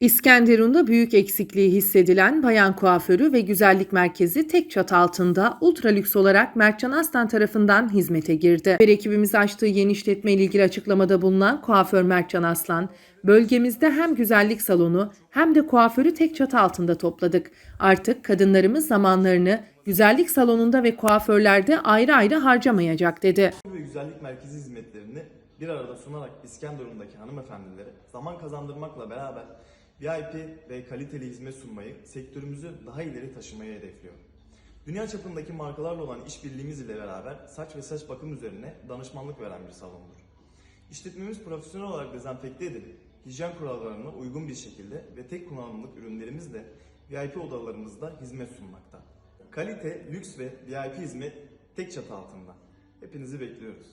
İskenderun'da büyük eksikliği hissedilen bayan kuaförü ve güzellik merkezi tek çatı altında ultra lüks olarak Mertcan Aslan tarafından hizmete girdi. Bir ekibimiz açtığı yeni işletme ile ilgili açıklamada bulunan kuaför Mertcan Aslan, bölgemizde hem güzellik salonu hem de kuaförü tek çatı altında topladık. Artık kadınlarımız zamanlarını güzellik salonunda ve kuaförlerde ayrı ayrı harcamayacak dedi. ve güzellik merkezi hizmetlerini bir arada sunarak İskenderun'daki hanımefendilere zaman kazandırmakla beraber VIP ve kaliteli hizmet sunmayı, sektörümüzü daha ileri taşımayı hedefliyor. Dünya çapındaki markalarla olan işbirliğimiz ile beraber saç ve saç bakım üzerine danışmanlık veren bir salondur. İşletmemiz profesyonel olarak dezenfekte edilip hijyen kurallarına uygun bir şekilde ve tek kullanımlık ürünlerimizle VIP odalarımızda hizmet sunmakta. Kalite, lüks ve VIP hizmet tek çatı altında. Hepinizi bekliyoruz.